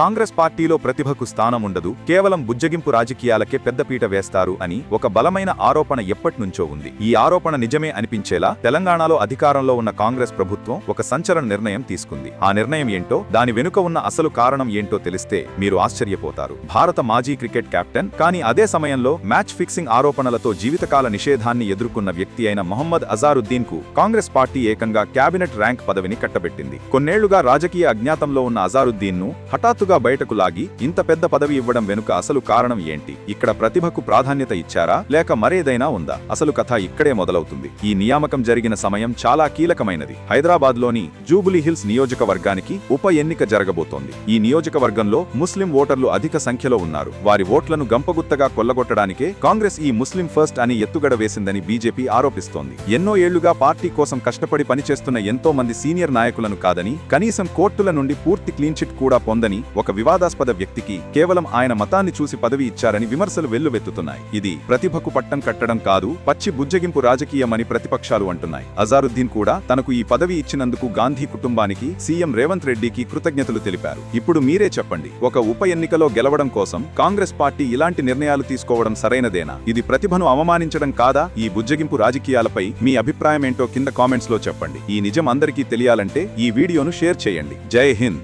కాంగ్రెస్ పార్టీలో ప్రతిభకు స్థానం ఉండదు కేవలం బుజ్జగింపు రాజకీయాలకే పెద్దపీట వేస్తారు అని ఒక బలమైన ఆరోపణ ఎప్పటినుంచో ఉంది. ఈ ఆరోపణ నిజమే అనిపించేలా తెలంగాణలో అధికారంలో ఉన్న కాంగ్రెస్ ప్రభుత్వం ఒక సంచలన నిర్ణయం తీసుకుంది. ఆ నిర్ణయం ఏంటో దాని వెనుక ఉన్న అసలు కారణం ఏంటో తెలిస్తే మీరు ఆశ్చర్యపోతారు. భారత మాజీ క్రికెట్ కెప్టెన్ కానీ అదే సమయంలో మ్యాచ్ ఫిక్సింగ్ ఆరోపణలతో జీవితకాల నిషేధాన్ని ఎదుర్కొన్న వ్యక్తి అయిన మొహమ్మద్ అజారుద్దీన్కు కాంగ్రెస్ పార్టీ ఏకంగా క్యాబినెట్ ర్యాంక్ పదవిని కట్టబెట్టింది. కొన్నేళ్ళుగా రాజకీయ అజ్ఞాతంలో ఉన్న అజారుద్దీన్ను హఠాత్తుగా బయటకు లాగి ఇంత పెద్ద పదవి ఇవ్వడం వెనుక అసలు కారణం ఏంటి? ఇక్కడ ప్రతిభకు ప్రాధాన్యత ఇచ్చారా? లేక మరేదైనా ఉందా? అసలు కథ ఇక్కడే మొదలవుతుంది. ఈ నియామకం జరిగిన సమయం చాలా కీలకమైనది. హైదరాబాద్లోని జూబులీ హిల్స్ నియోజకవర్గానికి ఉప ఎన్నిక జరగబోతోంది. ఈ నియోజకవర్గంలో ముస్లిం ఓటర్లు అధిక సంఖ్యలో ఉన్నారు. వారి ఓట్లను గంపగుత్తగా కొల్లగొట్టడానికే కాంగ్రెస్ ఈ ముస్లిం ఫస్ట్ అని ఎత్తుగడ వేసిందని బీజేపీ ఆరోపిస్తోంది. ఎన్నో ఏళ్ళుగా పార్టీ కోసం కష్టపడి పనిచేస్తున్న ఎంతో మంది సీనియర్ నాయకులను కాదని కనీసం కోర్టుల నుండి పూర్తి క్లీన్ చిట్ కూడా పొందని ఒక వివాదాస్పద వ్యక్తికి కేవలం ఆయన మతాన్ని చూసి పదవి ఇచ్చారని విమర్శలు వెల్లువెత్తుతున్నాయి. ఇది ప్రతిభకు పట్టం కట్టడం కాదు పచ్చి బుజ్జగింపు రాజకీయమని ప్రతిపక్షాలు అంటున్నాయి. అజారుద్దీన్ కూడా తనకు ఈ పదవి ఇచ్చినందుకు గాంధీ కుటుంబానికి సీఎం రేవంత్ రెడ్డికి కృతజ్ఞతలు తెలిపారు. ఇప్పుడు మీరే చెప్పండి ఒక ఉప ఎన్నికలో గెలవడం కోసం కాంగ్రెస్ పార్టీ ఇలాంటి నిర్ణయాలు తీసుకోవడం సరైనదేనా? ఇది ప్రతిభను అవమానించడం కాదా? ఈ బుజ్జగింపు రాజకీయాలపై మీ అభిప్రాయం ఏంటో కింద కామెంట్స్లో చెప్పండి. ఈ నిజం అందరికీ తెలియాలంటే ఈ వీడియోను షేర్ చేయండి. జై హింద్!